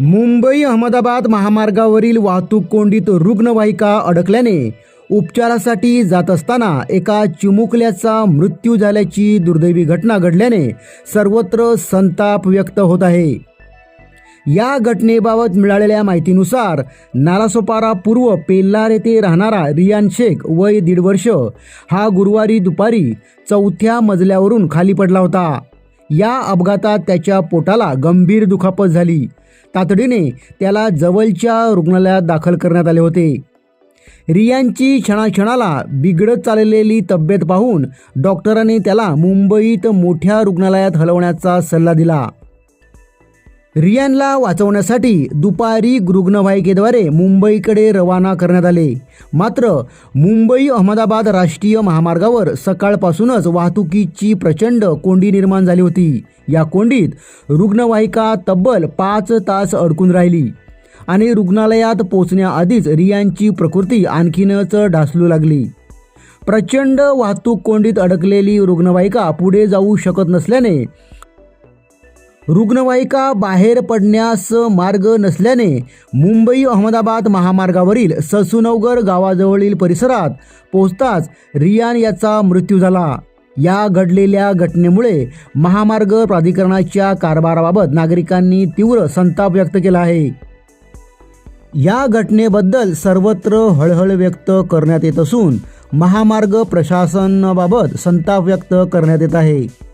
मुंबई अहमदाबाद महामार्गावरील वाहतूक कोंडीत रुग्णवाहिका अडकल्याने उपचारासाठी जात असताना एका चिमुकल्याचा मृत्यू झाल्याची दुर्दैवी घटना घडल्याने सर्वत्र संताप व्यक्त होत आहे. या घटनेबाबत मिळालेल्या माहितीनुसार नालासोपारा पूर्व पेल्लार येथे राहणारा रियान शेख वय दीड वर्ष हा गुरुवारी दुपारी चौथ्या मजल्यावरून खाली पडला होता. या अपघातात त्याच्या पोटाला गंभीर दुखापत झाली. तातडीने त्याला जवळच्या रुग्णालयात दाखल करण्यात आले होते. रियांची क्षणाक्षणाला बिघडत चाललेली तब्येत पाहून डॉक्टरांनी त्याला मुंबईत मोठ्या रुग्णालयात हलवण्याचा सल्ला दिला. रियानला वाचवण्यासाठी दुपारी रुग्णवाहिकेद्वारे मुंबईकडे रवाना करण्यात आले. मात्र मुंबई अहमदाबाद राष्ट्रीय महामार्गावर सकाळपासूनच वाहतुकीची प्रचंड कोंडी निर्माण झाली होती. या कोंडीत रुग्णवाहिका तब्बल पाच तास अडकून राहिली आणि रुग्णालयात पोचण्याआधीच रियांची प्रकृती आणखीनच ढासलू लागली. प्रचंड वाहतूक कोंडीत अडकलेली रुग्णवाहिका पुढे जाऊ शकत नसल्याने रुग्णवाहिका बाहेर पडण्यास मार्ग नसल्याने मुंबई अहमदाबाद महामार्गावरील ससुनवगर गावाजवळील परिसरात पोहोचताच रियान याचा मृत्यू झाला. या घडलेल्या घटनेमुळे महामार्ग प्राधिकरणाच्या कारभाराबाबत नागरिकांनी तीव्र संताप व्यक्त केला आहे. या घटनेबद्दल सर्वत्र हळहळ व्यक्त करण्यात येत असून महामार्ग प्रशासनाबाबत संताप व्यक्त करण्यात येत आहे.